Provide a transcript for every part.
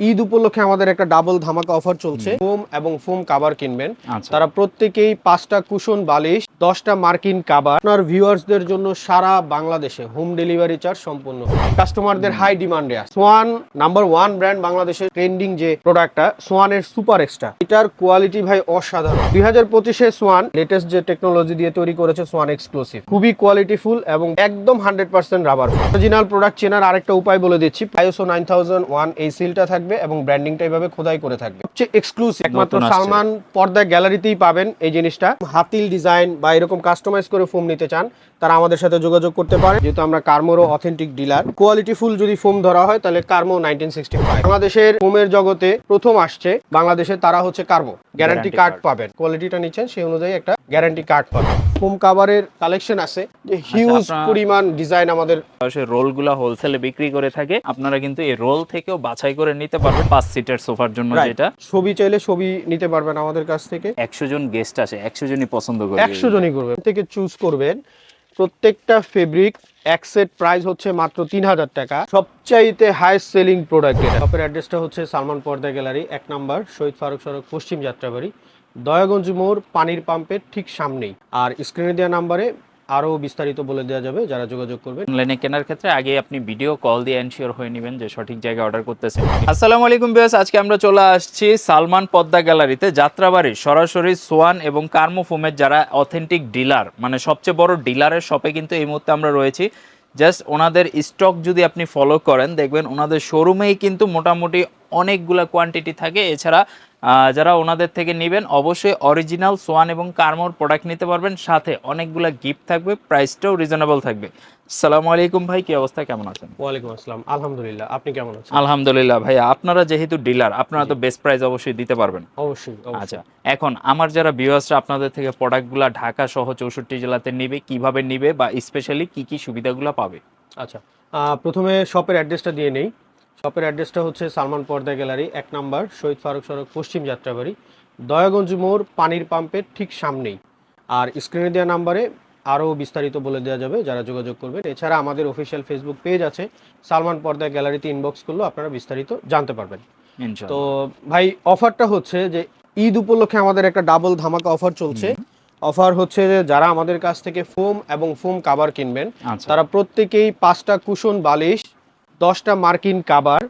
ঈদ উপলক্ষে আমাদের একটা ডাবল ধামাকা অফার চলছে। ফোম এবং ফোম কাভার কিনবেন। আচ্ছা। তারা প্রত্যেকেই পাঁচটা কুশন বালিশ দশটা মার্কিন কাভার আপনার ভিউয়ার্সদের জন্য সারা বাংলাদেশে হোম ডেলিভারি চার্জ সম্পূর্ণ। কাস্টমারদের হাই ডিমান্ডে আছে। সোয়ান নাম্বার ওয়ান ব্র্যান্ড বাংলাদেশের ট্রেন্ডিং যে প্রোডাক্টটা সোয়ানের সুপার এক্সট্রা। এটার কোয়ালিটি ভাই অসাধারণ। দুই হাজার পঁচিশে সোয়ান লেটেস্ট যে টেকনোলজি দিয়ে তৈরি করেছে সোয়ান এক্সক্লুসিভ খুবই কোয়ালিটিফুল এবং একদম hundred percent rubber original product চেনার আরেকটা উপায় বলে দিচ্ছি আইএসও নাইন থাউজেন্ড ওয়ান এই সিলটা থাকবে এবং ব্র্যান্ডিংটা এইভাবে খোদাই করে থাকবে। হচ্ছে এক্সক্লুসিভ একমাত্র। সালমান পর্দা গ্যালারিতেই পাবেন এই জিনিসটা। হাতিল ডিজাইন বা এরকম কাস্টমাইজ করে ফোম নিতে চান তারা আমাদের সাথে যোগাযোগ করতে পারে। যেহেতু আমরা কার্মোরও অথেন্টিক ডিলার কোয়ালিটি ফুল যদি ফোম ধরা হয় তাহলে কার্মো নাইনটিন সিক্সটি ফাইভ বাংলাদেশের ফোমের জগতে প্রথম আসছে বাংলাদেশে তারা হচ্ছে কার্মো। Guarantee card. পাবেন। কোয়ালিটিটা নিচ্ছেন সেই অনুযায়ী একটা গ্যারান্টি কার্ড পাবেন ফোম কাভারের কালেকশন আছে। যে হিউজ পরিমাণ ডিজাইন আমাদের রোলগুলো হোলসেলে বিক্রি করে থাকে। আপনারা কিন্তু এই রোল থেকেও বাছাই করে নিতে পারবেন পাঁচ সিটের সোফার জন্য যেটা। ছবি চাইলে ছবি নিতে পারবেন আমাদের কাছ থেকে। একশো জন গেস্ট আসে একশো জনই পছন্দ করে একশো জনই করবে। থেকে চুজ করবেন। প্রত্যেকটা ফেব্রিক এক সেট প্রাইস হচ্ছে মাত্র তিন হাজার টাকা। সবচাইতে হাইস্ট সেলিং প্রোডাক্ট এটা। শপের অ্যাড্রেসটা হচ্ছে সালমান পর্দা গ্যালারি এক নাম্বার শহীদ ফারুক সড়ক পশ্চিম যাত্রাবাড়ি। দয়াগঞ্জ মোড় পানির পাম্পের ঠিক সামনেই। আর স্ক্রিনে দেওয়া নাম্বারে আরও বিস্তারিত বলে দেওয়া যাবে, যারা যোগাযোগ করবেন অনলাইনে কেনার ক্ষেত্রে আগে আপনি ভিডিও কল দিয়ে এনশিওর হয়ে নেবেন যে সঠিক জায়গায় অর্ডার করতেছেন। আসসালামু আলাইকুম বিয়াস আজকে আমরা চলে আসছি সালমান পদ্মা গ্যালারিতে যাত্রাবাড়ি, সরাসরি সোয়ান এবং কার্মো ফোমের যারা অথেন্টিক ডিলার মানে সবচেয়ে বড় ডিলারের শপে কিন্তু এই মুহূর্তে আমরা রয়েছি। জাস্ট ওনাদের স্টক যদি আপনি ফলো করেন, দেখবেন ওনাদের শোরুমেই কিন্তু মোটামুটি অনেকগুলা কোয়ান্টিটি থাকে। এছাড়া যারা ওনাদের থেকে নেবেন, অবশ্যই অরিজিনাল সোয়ান এবং কার্মোর প্রোডাক্ট নিতে পারবেন। সাথে অনেকগুলা গিফট থাকবে প্রাইসটাও রিজনেবল থাকবে। সালামু আলাইকুম ভাই কি অবস্থা? কেমন আছেন? ওয়ালাইকুম আসসালাম। আলহামদুলিল্লাহ আপনি কেমন আছেন? আলহামদুলিল্লাহ ভাই আপনারা যেহেতু ডিলার আপনারা তো বেস্ট প্রাইস অবশ্যই দিতে পারবেন। অবশ্যই। আচ্ছা এখন আমার যারা ভিউয়ার্সরা আপনাদের থেকে প্রোডাক্টগুলো ঢাকা সহ চৌষট্টি জেলাতে নিবে কীভাবে নিবে বা স্পেশালি কি কি সুবিধাগুলো পাবে? আচ্ছা প্রথমে শপের অ্যাড্রেসটা দিয়ে নেই। শপের অ্যাড্রেসটা হচ্ছে সালমান পর্দা গ্যালারি এক নাম্বার শহীদ ফারুক সড়ক পশ্চিম যাত্রাবাড়ি। দয়াগঞ্জ মোড় পানির পাম্পের ঠিক সামনেই। আর স্ক্রিনে দেওয়া নাম্বারে আরও বিস্তারিত বলে দেওয়া যাবে যারা যোগাযোগ করবেন। এছাড়া আমাদের অফিসিয়াল ফেসবুক পেজ আছে সালমান পর্দা গ্যালারিতে ইনবক্স করলেও আপনারা বিস্তারিত জানতে পারবেন। তো ভাই অফারটা হচ্ছে যে ঈদ উপলক্ষে আমাদের একটা ডাবল ধামাকা অফার চলছে। অফার হচ্ছে যে যারা আমাদের কাছ থেকে ফোম এবং ফোম কাবার কিনবেন আচ্ছা। তারা প্রত্যেকেই পাঁচটা কুশন বালিশ দশটা মার্কিন কাবার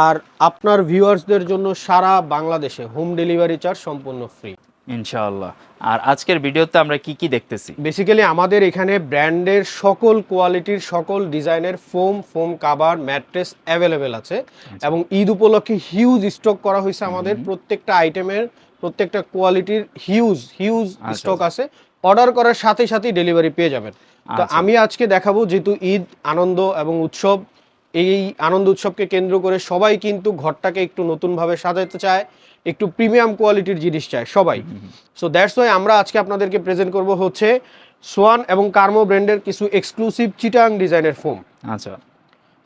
আর আপনার ভিউয়ার্সদের জন্য সারা বাংলাদেশে হোম ডেলিভারি চার্জ সম্পূর্ণ ফ্রি ইনশাআল্লাহ। আর আজকের ভিডিওতে আমরা কি কি দেখতেছি? বেসিক্যালি আমাদের এখানে ব্র্যান্ডের সকল কোয়ালিটির সকল ডিজাইনের foam foam cover mattress available আছে। এবং ঈদ উপলক্ষে হিউজ স্টক করা হয়েছে আমাদের প্রত্যেকটা আইটেমের প্রত্যেকটা কোয়ালিটির হিউজ হিউজ আচ্ছা, স্টক আছে। অর্ডার করার সাথে সাথেই ডেলিভারি পেয়ে যাবেন। তো আচ্ছা। আমি আজকে দেখাবো যেহেতু ঈদ আনন্দ এবং উৎসব এই আনন্দ উৎসবকে কেন্দ্র করে সবাই কিন্তু ঘরটাকে একটু নতুনভাবে সাজাতে চায় একটু প্রিমিয়াম কোয়ালিটির জিনিস চায় সবাই। সো দ্যাটস ওয়াই আমরা আজকে আপনাদেরকে প্রেজেন্ট করব হচ্ছে সোয়ান এবং কার্মো ব্র্যান্ডের কিছু এক্সক্লুসিভ চিটাং ডিজাইনের ফোম আচ্ছা।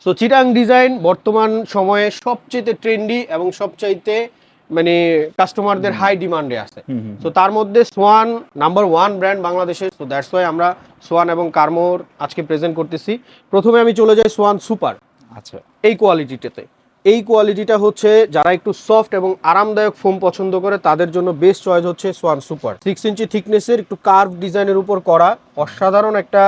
সো চিটাং ডিজাইন বর্তমান সময়ে সবচেয়ে ট্রেন্ডি এবং সবচাইতে মানে কাস্টমারদের হাই ডিমান্ডে আছে। তো তার মধ্যে সোয়ান নাম্বার ওয়ান ব্র্যান্ড বাংলাদেশে। তো দ্যাটস ওয়াই আমরা সোয়ান এবং কার্মোর আজকে প্রেজেন্ট করতেছি। প্রথমে আমি চলে যাই সোয়ান সুপার আচ্ছা এই কোয়ালিটিটাতে এই কোয়ালিটিটা হচ্ছে যারা একটু সফট এবং আরামদায়ক ফোম পছন্দ করে তাদের জন্য বেস্ট চয়েস হচ্ছে সোয়ান সুপার সিক্স ইঞ্চি থিকনেসের একটু কার্ভ ডিজাইনের উপর করা অসাধারণ একটা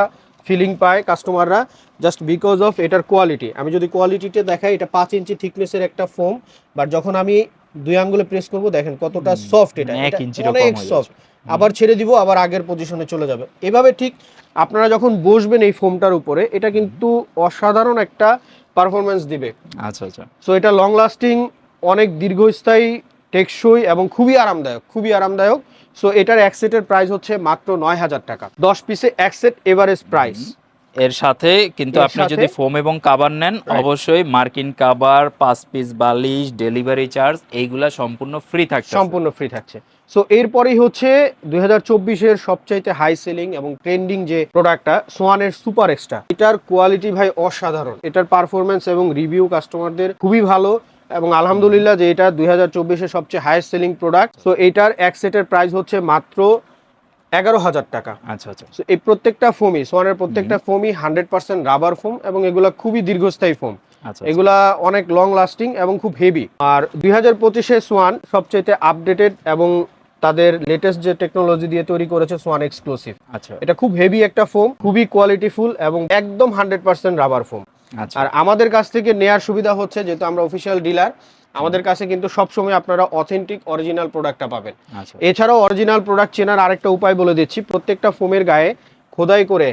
ফিলিং পায় কাস্টমাররা জাস্ট বিকজ অফ এটার কোয়ালিটি আমি যদি কোয়ালিটিটা দেখাই এটা পাঁচ ইঞ্চি থিকনেসের একটা ফোম বাট যখন আমি দুই আঙ্গুলে প্রেস করব দেখেন কতটা সফট এটা। মানে এক অনেক সফট আবার ছেড়ে দিব আবার আগের পজিশনে চলে যাবে। এভাবে ঠিক আপনারা যখন বসবেন এই ফোমটার উপরে এটা কিন্তু অসাধারণ একটা পারফরমেন্স দিবে। আচ্ছা আচ্ছা। সো এটা লং লাস্টিং অনেক দীর্ঘস্থায়ী টেকসই এবং খুবই আরামদায়ক খুবই আরামদায়ক। সো এটার এক সেটের প্রাইস হচ্ছে মাত্র নয় হাজার টাকা। দশ পিসে এক সেট এভারেজ প্রাইস এর সাথে কিন্তু আপনি যদি ফোম এবং কাবার নেন অবশ্যই মার্কিন কাবার পাঁচ পিস বালিশ ডেলিভারি চার্জ এইগুলা সম্পূর্ণ ফ্রি থাকছে সম্পূর্ণ ফ্রি থাকছে। সো এরপরেই হচ্ছে দুই হাজার চব্বিশের সবচাইতে হাই সেলিং এবং ট্রেন্ডিং যে প্রোডাক্টটা সোয়ানের সুপার এক্সট্রা এটার কোয়ালিটি ভাই অসাধারণ। এটার পারফরমেন্স এবং রিভিউ কাস্টমারদের খুবই ভালো এবং আলহামদুলিল্লাহ যে এটা দুই হাজার চব্বিশের সবচেয়ে হাইয়েস্ট সেলিং প্রোডাক্ট সো এটার এক সেটের প্রাইস হচ্ছে মাত্র এগারো হাজার টাকা। আচ্ছা আচ্ছা। এই প্রত্যেকটা ফোমই সোয়ানের প্রত্যেকটা ফোমই হান্ড্রেড পার্সেন্ট রাবার ফোম এবং এগুলো খুবই দীর্ঘস্থায়ী ফোম আচ্ছা এগুলা অনেক লং লাস্টিং এবং খুব হেভি আর দুই হাজার পঁচিশে সোয়ান সবচেয়ে আপডেটেড এবং তাদের লেটেস্ট যে টেকনোলজি দিয়ে তৈরি করেছে সোয়ান এক্সক্লুসিভ আচ্ছা। এটা খুব হেভি একটা ফোম খুবই কোয়ালিটিফুল এবং একদম হান্ড্রেড পার্সেন্ট রাবার ফোম আর আমাদের কাছ থেকে নেয়ার সুবিধা হচ্ছে যেহেতু আমরা অফিসিয়াল ডিলার আমাদের কাছে কিন্তু সবসময় আপনারা অথেন্টিক অরিজিনাল প্রোডাক্টটা পাবেন। আচ্ছা। এছাড়াও অরিজিনাল প্রোডাক্ট চেনার আরেকটা উপায় বলে দিচ্ছি প্রত্যেকটা ফোমের গায়ে খোদাই করে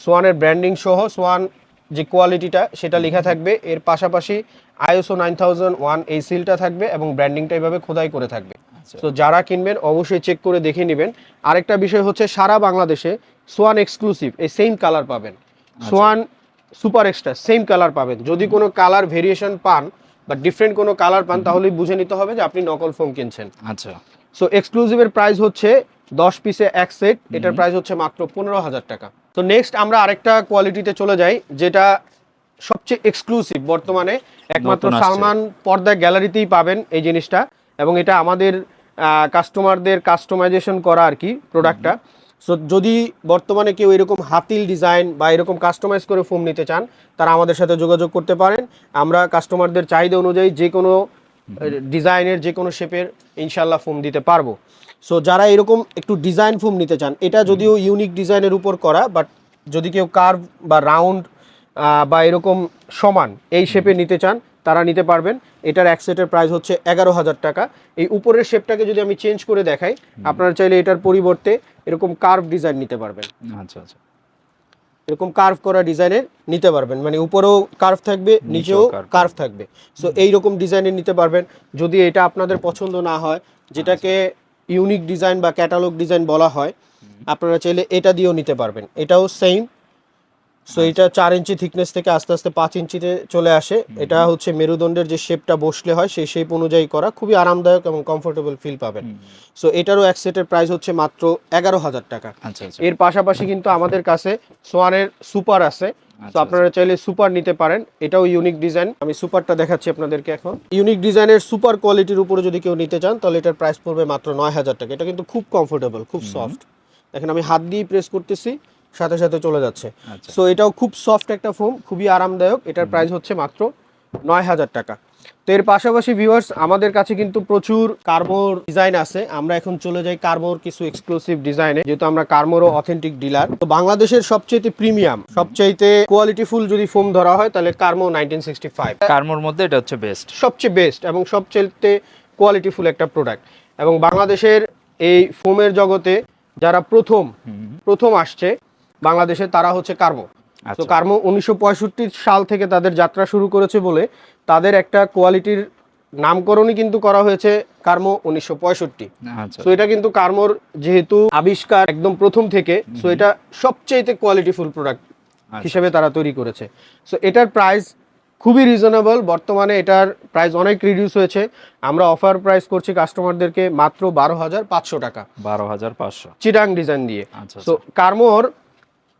সোয়ানের ব্র্যান্ডিং সহ সোয়ান যে কোয়ালিটিটা সেটা লেখা থাকবে। এর পাশাপাশি আইএসও নাইন থাউজেন্ড ওয়ান এই সিলটা থাকবে এবং ব্র্যান্ডিংটা এইভাবে খোদাই করে থাকবে। তো যারা কিনবেন অবশ্যই চেক করে দেখে নেবেন। আরেকটা বিষয় হচ্ছে সারা বাংলাদেশে সোয়ান এক্সক্লুসিভ এই সেম কালার পাবেন। Swan super extra same colour পাবেন। যদি কোনো কালার ভেরিয়েশন পান বা ডিফারেন্ট কোনো কালার পান তাহলেই বুঝে নিতে হবে যে আপনি নকল ফোন কিনছেন। আচ্ছা। সো এক্সক্লুসিভের প্রাইস হচ্ছে দশ পিসে এক সেট এটার প্রাইস হচ্ছে মাত্র পনেরো হাজার টাকা। তো নেক্সট আমরা আরেকটা কোয়ালিটিতে চলে যাই যেটা সবচেয়ে এক্সক্লুসিভ বর্তমানে। একমাত্র সালমান পর্দা গ্যালারিতেই পাবেন এই জিনিসটা। এবং এটা আমাদের কাস্টমারদের কাস্টমাইজেশন করা আর কি প্রোডাক্টটা সো যদি বর্তমানে কেউ এরকম হাতিল ডিজাইন বা এরকম কাস্টমাইজ করে ফোম নিতে চান, তারা আমাদের সাথে যোগাযোগ করতে পারেন। আমরা কাস্টমারদের চাহিদা অনুযায়ী যে কোনো ডিজাইনের যে কোনো শেপের ইনশাল্লাহ ফোম দিতে পারব। সো যারা এরকম একটু ডিজাইন ফোম নিতে চান, এটা যদিও ইউনিক ডিজাইনের উপর করা বাট যদি কেউ কার্ভ বা রাউন্ড বা এরকম সমান এই শেপে নিতে চান তারা নিতে পারবেন। এটার এক সেটের প্রাইস হচ্ছে এগারো হাজার টাকা। এই উপরের শেপটাকে যদি আমি চেঞ্জ করে দেখাই আপনারা চাইলে এটার পরিবর্তে এরকম কার্ভ ডিজাইন নিতে পারবেন। আচ্ছা আচ্ছা। এরকম কার্ভ করা ডিজাইনের নিতে পারবেন। মানে উপরেও কার্ভ থাকবে নিচেও কার্ভ থাকবে। সো এই রকম ডিজাইনের নিতে পারবেন। যদি এটা আপনাদের পছন্দ না হয় যেটাকে ইউনিক ডিজাইন বা ক্যাটালগ ডিজাইন বলা হয় আপনারা চাইলে এটা দিয়েও নিতে পারবেন। এটাও সেম সো এটা চার ইঞ্চি থিকনেস থেকে আস্তে আস্তে পাঁচ ইঞ্চিতে চলে আসে। এটা হচ্ছে মেরুদণ্ডের যে শেপটা বসলে হয় সেই শেপ অনুযায়ী করা। খুবই আরামদায়ক এবং কমফোর্টেবল ফিল পাবেন। সো এটারও এক সেটের প্রাইস হচ্ছে মাত্র এগারো হাজার টাকা। আচ্ছা আচ্ছা। এর পাশাপাশি কিন্তু আমাদের কাছে সোয়ানের সুপার আছে। তো আচ্ছা, আপনারা চাইলে সুপার নিতে পারেন। এটাও ইউনিক ডিজাইন আমি সুপারটা দেখাচ্ছি আপনাদেরকে এখন। ইউনিক ডিজাইনের সুপার কোয়ালিটির উপরে যদি কেউ নিতে চান তাহলে এটার প্রাইস পড়বে মাত্র নয় হাজার টাকা। এটা কিন্তু খুব কমফোর্টেবল খুব সফট দেখেন আমি হাত দিয়ে প্রেস করতেছি। সাথে সাথে চলে যাচ্ছে। আচ্ছা। সো এটাও খুব সফট একটা ফোম খুবই আরামদায়ক। এটার প্রাইস হচ্ছে মাত্র নয় হাজার টাকা। তো এর পাশাপাশি ভিউয়ার্স আমাদের কাছে কিন্তু প্রচুর কার্বোর ডিজাইন আছে। আমরা এখন চলে যাই কার্বোর কিছু এক্সক্লুসিভ ডিজাইনে যেহেতু আমরা কার্বোরও অথেন্টিক ডিলার তো বাংলাদেশের সবচেয়ে প্রিমিয়াম সবচেয়ে কোয়ালিটিফুল যদি ফোম ধরা হয় তাহলে কার্মো নাইনটিন সিক্সটি ফাইভ কার্মোর মধ্যে এটা হচ্ছে বেস্ট সবচেয়ে বেস্ট এবং সবচেয়ে কোয়ালিটিফুল একটা প্রোডাক্ট এবং বাংলাদেশের এই ফোমের জগতে যারা প্রথম প্রথম আসছে বাংলাদেশে তারা হচ্ছে কার্মো। তো আচ্ছা। কার্মো উনিশশো পঁয়ষট্টি সাল থেকে তাদের যাত্রা শুরু করেছে বলে তাদের একটা কোয়ালিটির নামকরণই কিন্তু করা হয়েছে কার্মো উনিশশো আচ্ছা। সো এটা কিন্তু কার্মোর যেহেতু আবিষ্কার একদম প্রথম থেকে সো এটা সবচেয়ে কোয়ালিটিফুল প্রোডাক্ট আচ্ছা। হিসেবে তারা তৈরি করেছে। সো এটার প্রাইস খুবই রিজনেবল বর্তমানে এটার প্রাইস অনেক রিডিউস হয়েছে। আমরা অফার প্রাইস করছি কাস্টমারদেরকে মাত্র বারো হাজার পাঁচশো টাকা। বারো হাজার পাঁচশো। চিটাং ডিজাইন দিয়ে। আচ্ছা সো কার্মোর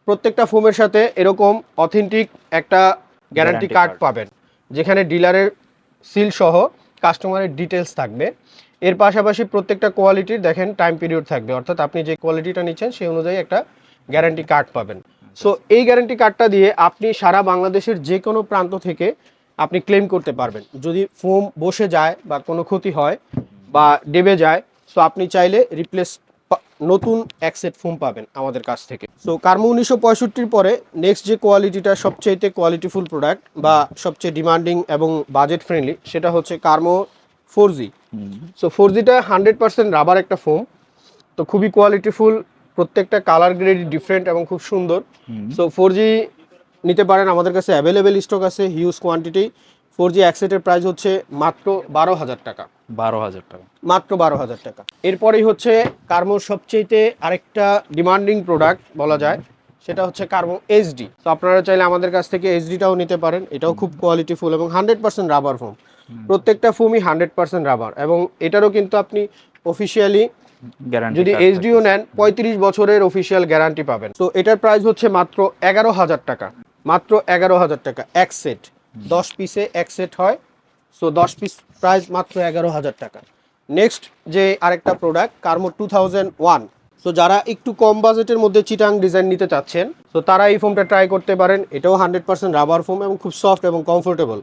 প্রত্যেকটা ফোমের সাথে এরকম অথেন্টিক একটা গ্যারান্টি কার্ড পাবেন যেখানে ডিলারের সিল সহ কাস্টমারের ডিটেলস থাকবে। এর পাশাপাশি প্রত্যেকটা কোয়ালিটির দেখেন টাইম পিরিয়ড থাকবে অর্থাৎ আপনি যে কোয়ালিটিটা নিচ্ছেন সেই অনুযায়ী একটা গ্যারান্টি কার্ড পাবেন। সো এই গ্যারান্টি কার্ডটা দিয়ে আপনি সারা বাংলাদেশের যে কোনো প্রান্ত থেকে আপনি ক্লেম করতে পারবেন। যদি ফোম বসে যায় বা কোনো ক্ষতি হয় বা ডেবে যায় সো আপনি চাইলে রিপ্লেস নতুন এক সেট ফোম পাবেন আমাদের কাছ থেকে। সো কার্মো উনিশশো পঁয়ষট্টির পরে নেক্সট যে কোয়ালিটিটা সবচেয়ে কোয়ালিটিফুল প্রোডাক্ট বা সবচেয়ে ডিমান্ডিং এবং বাজেট ফ্রেন্ডলি সেটা হচ্ছে কার্মো ফোর জি সো ফোর জিটা হান্ড্রেড পার্সেন্ট রাবার একটা ফোম তো খুবই কোয়ালিটিফুল প্রত্যেকটা কালার গ্রেড ডিফারেন্ট এবং খুব সুন্দর। সো ফোর জি নিতে পারেন আমাদের কাছে অ্যাভেলেবেল স্টক আছে হিউজ কোয়ান্টিটি ফোর জি সেটের প্রাইস হচ্ছে মাত্র বারো হাজার টাকা। বারো হাজার টাকা। মাত্র বারো হাজার টাকা। এরপরেই হচ্ছে কার্মোর সবচেয়ে আরেকটা ডিমান্ডিং প্রোডাক্ট বলা যায় সেটা হচ্ছে কার্মো এইচডি তো আপনারা চাইলে আমাদের কাছ থেকে এইচডিটাও নিতে পারেন এটাও খুব কোয়ালিটিফুল এবং হান্ড্রেড পার্সেন্ট রাবার ফোম প্রত্যেকটা ফোমই হান্ড্রেড পার্সেন্ট রাবার এবং এটারও কিন্তু আপনি অফিসিয়ালি যদি এইচডিও নেন পঁয়ত্রিশ বছরের অফিসিয়াল গ্যারান্টি পাবেন। তো এটার প্রাইস হচ্ছে মাত্র এগারো হাজার টাকা। মাত্র এগারো হাজার টাকা এক সেট দশ পিসে এক সেট হয়। সো দশ পিস প্রাইস মাত্র এগারো হাজার টাকা। নেক্সট যে আরেকটা প্রোডাক্ট কার্মো টু থাউজেন্ড ওয়ান তো যারা একটু কম বাজেটের মধ্যে চিটাং ডিজাইন নিতে চাচ্ছেন তো তারা এই ফোমটা ট্রাই করতে পারেন। এটাও হান্ড্রেড পার্সেন্ট রাবার ফোম এবং খুব সফট এবং কমফোর্টেবল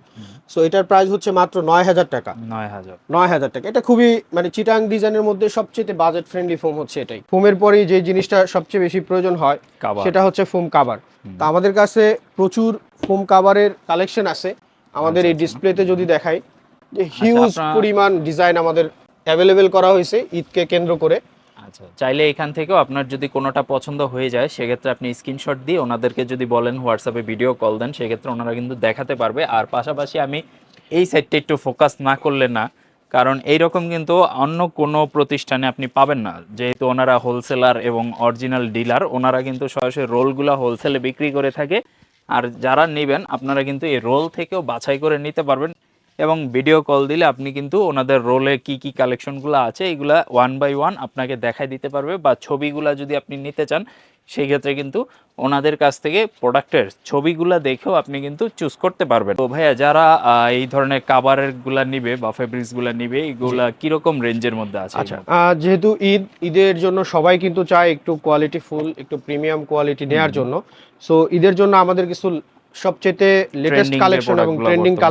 সো এটার প্রাইস হচ্ছে মাত্র নয় হাজার টাকা। নয় হাজার। নয় হাজার টাকা। এটা খুবই মানে চিটাং ডিজাইনের মধ্যে সবচেয়ে বাজেট ফ্রেন্ডলি ফোম হচ্ছে এটাই। ফোমের পরেই যে জিনিসটা সবচেয়ে বেশি প্রয়োজন হয় সেটা হচ্ছে ফোম কাভার তো আমাদের কাছে প্রচুর ফোম কাভারের কালেকশন আছে। আমাদের এই ডিসপ্লেতে যদি দেখাই যে হিউজ পরিমাণ ডিজাইন আমাদের অ্যাভেলেবেল করা হয়েছে ঈদকে কেন্দ্র করে। আচ্ছা চাইলে এখান থেকেও আপনার যদি কোনোটা পছন্দ হয়ে যায়, সেক্ষেত্রে আপনি স্ক্রিনশট দিয়ে ওনাদেরকে যদি বলেন হোয়াটসঅ্যাপে ভিডিও কল দেন, সেক্ষেত্রে ওনারা কিন্তু দেখাতে পারবে। আর পাশাপাশি আমি এই সাইডটা একটু ফোকাস না করলে না, কারণ এইরকম কিন্তু অন্য কোনো প্রতিষ্ঠানে আপনি পাবেন না। যেহেতু ওনারা হোলসেলার এবং অরিজিনাল ডিলার ওনারা কিন্তু সরাসরি রোলগুলো হোলসেলে বিক্রি করে থাকে। আর যারা নেবেন, আপনারা কিন্তু এই রোল থেকেও বাছাই করে নিতে পারবেন। এবং ভিডিও কল দিলে আপনি কিন্তু ওনাদের রোলে কি কি কালেকশনগুলো আছে এগুলা ওয়ান বাই ওয়ান আপনাকে দেখাই দিতে পারবে বা ছবিগুলা যদি আপনি নিতে চান সেই ক্ষেত্রে কিন্তু ওনাদের কাছ থেকে প্রোডাক্টের ছবিগুলা দেখেও আপনি কিন্তু চুজ করতে পারবেন। তো ভাইয়া যারা এই ধরনের কাভারেরগুলা নিবে বা ফেব্রিক্সগুলা নিবে এগুলা কীরকম রেঞ্জের মধ্যে আছে? আচ্ছা যেহেতু ঈদ ঈদের জন্য সবাই কিন্তু চায় একটু কোয়ালিটি ফুল একটু প্রিমিয়াম কোয়ালিটি নেওয়ার জন্য। সো ঈদের জন্য আমাদের কিছু সবচেয়ে লেটেস্ট কালেকশন এবং ট্রেন্ডিং বর্তমানে।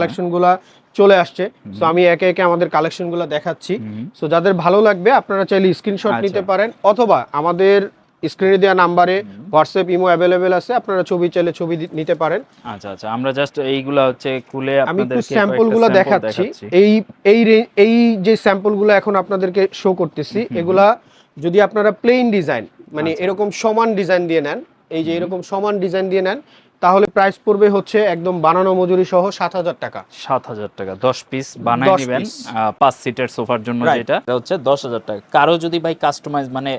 চলে আসছে সো আমি একে একে আমাদের কালেকশনগুলা দেখাচ্ছি। সো যাদের ভালো লাগবে আপনারা চাইলে স্ক্রিনশট আচ্ছা। নিতে পারেন অথবা আমাদের স্ক্রিনে দেওয়া নাম্বারে হোয়াটসঅ্যাপ ইমো অ্যাভেলেবেল আছে আপনারা ছবি চাইলে ছবি নিতে পারেন আচ্ছা আচ্ছা আমরা জাস্ট এইগুলা হচ্ছে খুলে আমি একটু আপনাদেরকে স্যাম্পলগুলো দেখাচ্ছি। এই এই এই যে স্যাম্পলগুলো এখন আপনাদেরকে শো করতেছি এগুলা যদি আপনারা প্লেন ডিজাইন মানে আচ্ছা। এরকম সমান ডিজাইন দিয়ে নেন এই যে এরকম সমান ডিজাইন দিয়ে নেন তাহলে প্রাইস পড়বে হচ্ছে একদম বানানো মজুরি সহ সাত হাজার টাকা। সাত হাজার টাকা দশ পিস বানাই 10 নেবেন পাঁচ সিটের সোফার জন্য যেটা। এটা হচ্ছে দশ হাজার টাকা। কারও যদি ভাই কাস্টমাইজ মানে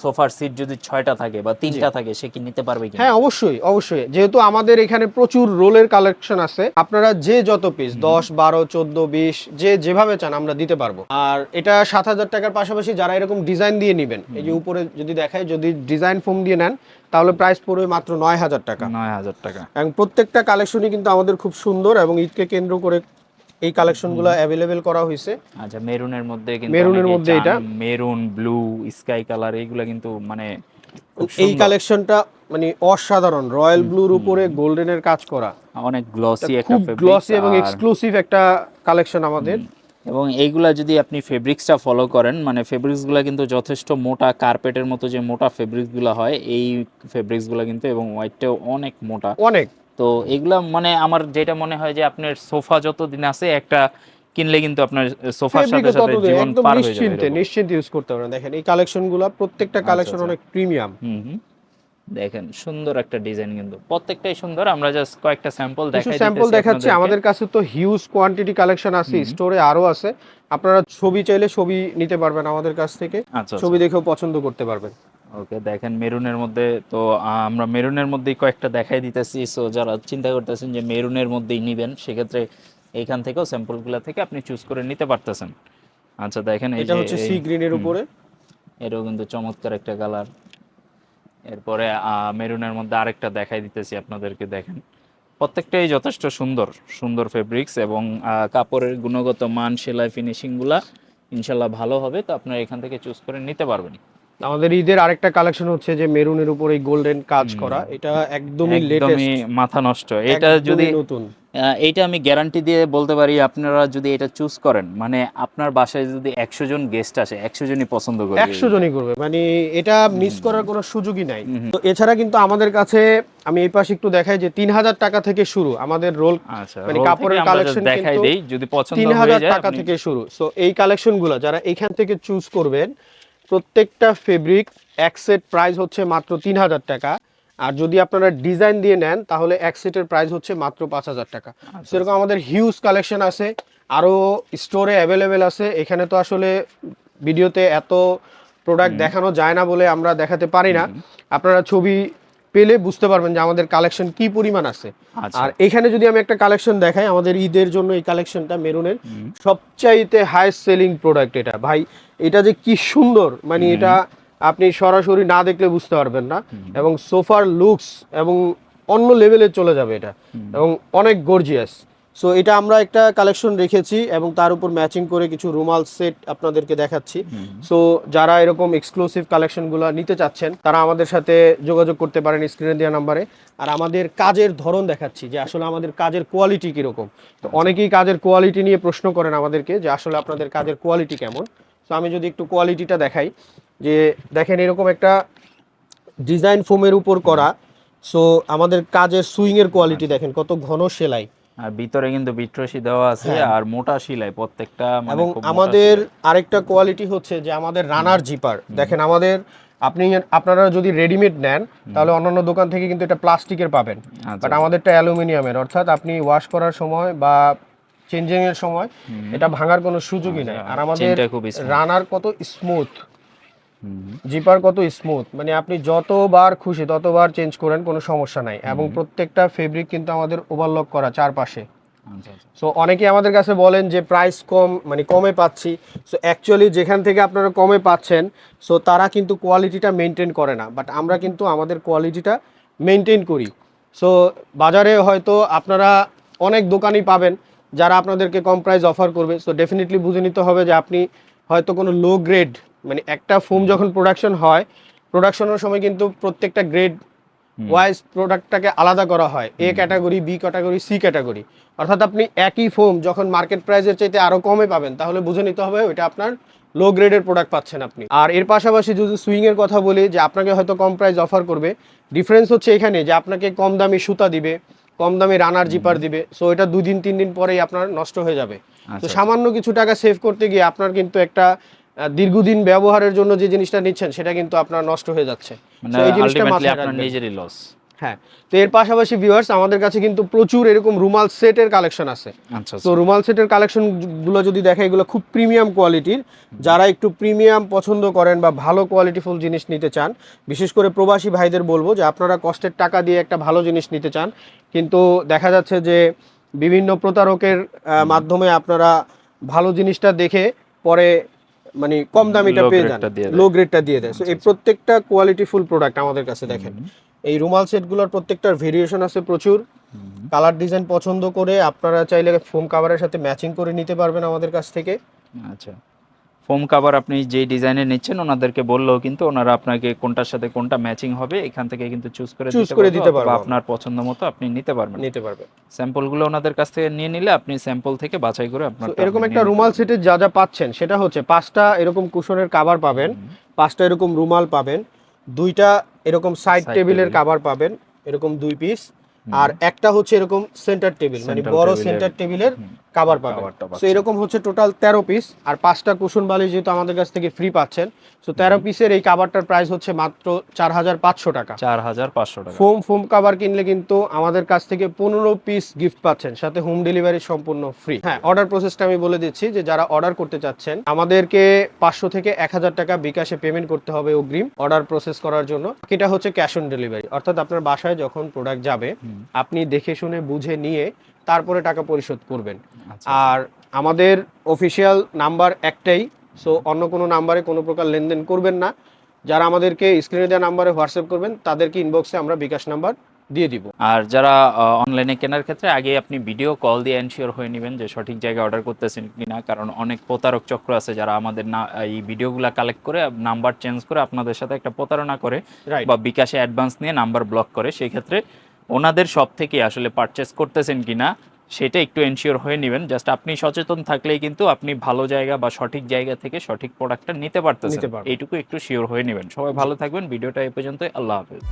সোফার সিট যদি ছয়টা থাকে বা তিনটা থাকে সে কি নিতে পারবে কি হ্যাঁ অবশ্যই অবশ্যই। যেহেতু আমাদের এখানে প্রচুর রোলের কালেকশন আছে আপনারা যে যত পিস দশ বারো চোদ্দ বিশ যে যেভাবে চান আমরা দিতে পারব। আর এটা সাত হাজার টাকার পাশাপাশি যারা এরকম ডিজাইন দিয়ে নেবেন এই যে উপরে যদি দেখায় যদি ডিজাইন ফোম দিয়ে নেন তাহলে প্রাইস পড়বে মাত্র নয় হাজার টাকা। নয় হাজার টাকা। এবং প্রত্যেকটা কালেকশনই কিন্তু আমাদের খুব সুন্দর এবং ঈদকে কেন্দ্র করে এই কালেকশনগুলো অ্যাভেলেবেল করা হয়েছে। আচ্ছা মেরুনের মধ্যে কিন্তু মেরুনের মধ্যে এটা। মেরুন ব্লু স্কাই কালার এইগুলা কিন্তু মানে এই কালেকশনটা মানে অসাধারণ। রয়্যাল ব্লুর উপরে গোল্ডেনের কাজ করা। অনেক গ্লসি একটা গ্লসি এবং এক্সক্লুসিভ একটা কালেকশন আমাদের। এবং এইগুলা যদি আপনি ফেব্রিক্সটা ফলো করেন মানে ফেব্রিক্সগুলো কিন্তু যথেষ্ট মোটা কার্পেটের মতো যে মোটা ফেব্রিক্সগুলো হয় এই ফেব্রিক্সগুলো কিন্তু এবং হোয়াইটটাও অনেক মোটা। অনেক। তো এগুলা মানে আমার যেটা মনে হয় যে আপনার সোফা যতদিন আছে একটা কিনলে কিন্তু আপনার সোফার সাথে সাথে জীবন পার হয়ে যাবে নিশ্চিন্তে নিশ্চিন্তে ইউজ করতে পারেন। দেখেন এই কালেকশনগুলো প্রত্যেকটা কালেকশন আচ্ছা। অনেক প্রিমিয়াম হুম হুম। দেখেন সুন্দর একটা ডিজাইন কিন্তু। প্রত্যেকটাই সুন্দর আমরা জাস্ট কয়েকটা স্যাম্পল দেখাই স্যাম্পল দেখাচ্ছি। আমাদের কাছে তো হিউজ কোয়ান্টিটি কালেকশন আছে স্টোরে আরও আছে। আপনারা ছবি চাইলে ছবি নিতে পারবেন আমাদের কাছ থেকে। আচ্ছা ছবি দেখেও পছন্দ করতে পারবেন। ওকে দেখেন মেরুনের মধ্যে তো আমরা মেরুনের মধ্যেই কয়েকটা দেখাই দিতেছি। সো যারা চিন্তা করতেছেন যে মেরুনের মধ্যেই নেবেন সেক্ষেত্রে এইখান থেকেও স্যাম্পলগুলো থেকে আপনি চুজ করে নিতে পারতেছেন। আচ্ছা দেখেন এটা হচ্ছে সি গ্রিনের উপরে। এটাও কিন্তু চমৎকার একটা কালার এরপরে মেরুনের মধ্যে আরেকটা দেখাই দিতেছি আপনাদেরকে, দেখেন। প্রত্যেকটাই যথেষ্ট সুন্দর সুন্দর ফেব্রিক্স এবং কাপড়ের গুণগত মান, সেলাই ফিনিশিংগুলা ইনশাল্লাহ ভালো হবে। তো আপনারা এখান থেকে চুজ করে নিতে পারবেন আমাদের ঈদের আরেকটা কালেকশন হচ্ছে যে মেরুনের উপরে গোল্ডেন কাজ করা। এটা একদমই লেটেস্ট একদমই মাথা নষ্ট। এটা যদি নতুন। এইটা আমি গ্যারান্টি দিয়ে বলতে পারি আপনারা যদি এটা চুজ করেন মানে আপনার বাসায় যদি একশো জন গেস্ট আসে একশো জনই পছন্দ করবে একশো জনই করবে। মানে এটা মিস করার কোনো সুযোগই নাই। তো এছাড়া কিন্তু আমাদের কাছে আমি এই পাশে একটু দেখাই যে তিন হাজার টাকা থেকে শুরু আমাদের রোল আচ্ছা মানে কাপড়ের কালেকশন দেখাই দেই যদি পছন্দ তিন হাজার টাকা থেকে শুরু। সো এই কালেকশনগুলো যারা এখান থেকে চুজ করবেন প্রত্যেকটা ফেব্রিক এক সেট প্রাইস হচ্ছে মাত্র তিন হাজার টাকা। আর যদি আপনারা ডিজাইন দিয়ে নেন তাহলে এক সেটের প্রাইস হচ্ছে মাত্র পাঁচ হাজার টাকা। আচ্ছা, সেরকম আমাদের হিউজ কালেকশন আছে আরও স্টোরে অ্যাভেলেবেল আছে। এখানে তো আসলে ভিডিওতে এত প্রোডাক্ট দেখানো যায় না বলে আমরা দেখাতে পারি না। আপনারা ছবি পেলে বুঝতে পারবেন যে আমাদের কালেকশন কি পরিমাণ আছে। আচ্ছা। আর এখানে যদি আমি একটা কালেকশন দেখাই আমাদের ঈদের জন্য এই কালেকশনটা মেরুনের সবচাইতে হাইস্ট সেলিং প্রোডাক্ট এটা। ভাই এটা যে কি সুন্দর মানে এটা আপনি সরাসরি না দেখলে বুঝতে পারবেন না। এবং সোফার লুকস এবং অন্য লেভেলে চলে যাবে এটা। এবং অনেক গর্জিয়াস সো এটা আমরা একটা কালেকশন রেখেছি এবং তার উপর ম্যাচিং করে কিছু রুমাল সেট আপনাদেরকে দেখাচ্ছি। সো যারা এরকম এক্সক্লুসিভ কালেকশনগুলো নিতে চাচ্ছেন তারা আমাদের সাথে যোগাযোগ করতে পারেন স্ক্রিনে দেওয়া নাম্বারে আর আমাদের কাজের ধরন দেখাচ্ছি যে আসলে আমাদের কাজের কোয়ালিটি কীরকম। তো অনেকেই কাজের কোয়ালিটি নিয়ে প্রশ্ন করেন আমাদেরকে যে আসলে আপনাদের কাজের কোয়ালিটি কেমন। তো আমি যদি একটু কোয়ালিটিটা দেখাই যে দেখেন এরকম একটা ডিজাইন ফোমের উপর করা। সো আমাদের কাজের সুইং এর কোয়ালিটি দেখেন কত ঘন সেলাই। আর ভিতরে কিন্তু বিট্রসি দেওয়া আছে হ্যাঁ। আর মোটা শিলাই প্রত্যেকটা মানে এবং আমাদের। আরেকটা কোয়ালিটি হচ্ছে যে আমাদের রানার জিপার। দেখেন আমাদের আপনি আপনারা যদি রেডিমেড নেন তাহলে অন্যান্য দোকান থেকে কিন্তু এটা প্লাস্টিকের পাবেন। আচ্ছা, বাট আমাদেরটা অ্যালুমিনিয়ামের অর্থাৎ আপনি ওয়াশ করার সময় বা চেঞ্জিং এর সময় এটা ভাঙার কোনো সুযোগই নেই। আর আমাদের রানার কত স্মুথ। জিপার কত স্মুথ মানে আপনি যতবার খুশি ততবার চেঞ্জ করেন কোনো সমস্যা নাই। এবং প্রত্যেকটা ফেব্রিক কিন্তু আমাদের ওভারলক করা চারপাশে। আচ্ছা, আচ্ছা। সো অনেকেই আমাদের কাছে বলেন যে প্রাইস কম মানে কমে পাচ্ছি। সো অ্যাকচুয়ালি যেখান থেকে আপনারা কমে পাচ্ছেন সো তারা কিন্তু কোয়ালিটিটা মেনটেন করে না। বাট আমরা কিন্তু আমাদের কোয়ালিটিটা মেনটেন করি। সো বাজারে হয়তো আপনারা অনেক দোকানই পাবেন যারা আপনাদেরকে কম প্রাইস অফার করবে। সো ডেফিনেটলি বুঝে নিতে হবে যে আপনি হয়তো কোনো লো গ্রেড মানে একটা ফোম যখন প্রোডাকশন হয় প্রোডাকশনের সময় কিন্তু প্রত্যেকটা গ্রেড ওয়াইজ প্রোডাক্টটাকে আলাদা করা হয়। A category B category C category অর্থাৎ আপনি একই ফোম যখন মার্কেট প্রাইসের চাইতে আরও কমে পাবেন তাহলে বুঝে নিতে হবে ওইটা আপনার লো গ্রেডের প্রোডাক্ট পাচ্ছেন আপনি। আর এর পাশাপাশি যদি সুইং এর কথা বলি যে আপনাকে হয়তো কম প্রাইস অফার করবে ডিফারেন্স হচ্ছে এখানে যে আপনাকে কম দামি সুতা দিবে কম দামি রানার জিপার দিবে সো এটা দুই দিন তিন দিন পরেই আপনার নষ্ট হয়ে যাবে। তো আচ্ছা, সামান্য কিছু টাকা সেভ করতে গিয়ে আপনার কিন্তু একটা দীর্ঘদিন ব্যবহারের জন্য যে জিনিসটা নিচ্ছেন সেটা কিন্তু আপনার নষ্ট হয়ে যাচ্ছে। মানে এই জিনিসটা মাথায় রাখবেন। নিজেরই লস হ্যাঁ তো এর পাশাপাশি ভিউয়ার্স আমাদের কাছে কিন্তু প্রচুর এরকম রুমাল সেটের কালেকশন আছে। আচ্ছা তো রুমাল সেটের কালেকশনগুলো যদি দেখে এগুলো খুব প্রিমিয়াম কোয়ালিটির যারা একটু প্রিমিয়াম পছন্দ করেন বা ভালো কোয়ালিটিফুল জিনিস নিতে চান বিশেষ করে প্রবাসী ভাইদের বলব যে আপনারা কষ্টের টাকা দিয়ে একটা ভালো জিনিস নিতে চান। কিন্তু দেখা যাচ্ছে যে বিভিন্ন প্রতারকের মাধ্যমে আপনারা ভালো জিনিসটা দেখে পরে মানে কম দামিটা পেয়ে যান। লো গ্রেডটা দিয়ে। দেয় So, আচ্ছা, এই প্রত্যেকটা কোয়ালিটি ফুল প্রোডাক্ট আমাদের কাছে দেখেন। এই রুমাল সেটগুলোর প্রত্যেকটার ভেরিয়েশন আছে প্রচুর। কালার ডিজাইন পছন্দ করে আপনারা চাইলে ফোম কাভারের সাথে ম্যাচিং করে নিতে পারবেন আমাদের কাছ থেকে। আচ্ছা। ফোম কাভার আপনি যে ডিজাইনে নিচ্ছেন ওনাদেরকে বললেও কিন্তু ওনারা আপনাকে কোনটার সাথে কোনটা ম্যাচিং হবে এখান থেকে কিন্তু চুজ করে চুজ করে দিতে পারব বা আমরা। আপনার পছন্দ মতো আপনি নিতে পারবেন। নিতে পারবেন। স্যাম্পলগুলো ওনাদের কাছ থেকে নিয়ে নিলে আপনি স্যাম্পল থেকে বাছাই করে আপনার এরকম একটা রুমাল সেটে যা যা পাচ্ছেন সেটা হচ্ছে পাঁচটা এরকম কুশনের কাভার পাবেন পাঁচটা এরকম রুমাল পাবেন দুইটা এরকম সাইড টেবিলের। কাভার পাবেন এরকম দুই পিস আর একটা হচ্ছে এরকম সেন্টার টেবিল মানে বড় সেন্টার টেবিলের কাভার পাবেন। সো এরকম হচ্ছে টোটাল তেরো পিস আর পাঁচটা কুশন বালি যেহেতু আমাদের কাছ থেকে ফ্রি পাচ্ছেন সো তেরো পিসের এই কাভারটার প্রাইস হচ্ছে মাত্র চার হাজার পাঁচশো টাকা। চার হাজার পাঁচশো টাকা। ফোম ফোম কাভার কিনলে কিন্তু আমাদের কাছ থেকে পনেরো পিস গিফট পাচ্ছেন সাথে হোম ডেলিভারি সম্পূর্ণ ফ্রি হ্যাঁ অর্ডার প্রসেসটা আমি বলে দিচ্ছি যে যারা অর্ডার করতে চাচ্ছেন আমাদেরকে পাঁচশো থেকে এক হাজার টাকা বিকাশে পেমেন্ট করতে হবে অগ্রিম অর্ডার প্রসেস করার জন্য। এটা হচ্ছে ক্যাশ অন ডেলিভারি অর্থাৎ আপনার বাসায় যখন প্রোডাক্ট যাবে আপনি দেখে শুনে বুঝে নিয়ে তারপরে টাকা পরিশোধ করবেন। আচ্ছা, আর আমাদের অফিসিয়াল নাম্বার একটাই সো অন্য কোনো নাম্বারে কোনো প্রকার লেনদেন করবেন না। যারা আমাদেরকে স্ক্রিনে দেওয়া নাম্বারে হোয়াটসঅ্যাপ করবেন তাদেরকে ইনবক্সে আমরা বিকাশ নাম্বার দিয়ে দিব। আর যারা অনলাইনে কেনার ক্ষেত্রে আগে আপনি ভিডিও কল দিয়ে এনশিওর হয়ে নেবেন যে সঠিক জায়গায় অর্ডার করতেছেন কিনা কারণ অনেক প্রতারক চক্র আছে যারা আমাদের না এই ভিডিওগুলো কালেক্ট করে নাম্বার চেঞ্জ করে আপনাদের সাথে একটা প্রতারণা করে বা বিকাশে অ্যাডভান্স নিয়ে নাম্বার ব্লক করে সেই ক্ষেত্রে ওনাদের সব থেকে আসলে পারচেস করতেছেন কি না সেটা একটু এনশিওর হয়ে নেবেন। জাস্ট আপনি সচেতন থাকলেই কিন্তু আপনি ভালো জায়গা বা সঠিক জায়গা থেকে সঠিক প্রোডাক্টটা নিতে পারতেছেন। এইটুকু একটু শিওর হয়ে নেবেন। সবাই ভালো থাকবেন। ভিডিওটা এ পর্যন্তই। আল্লাহ হাফেজ।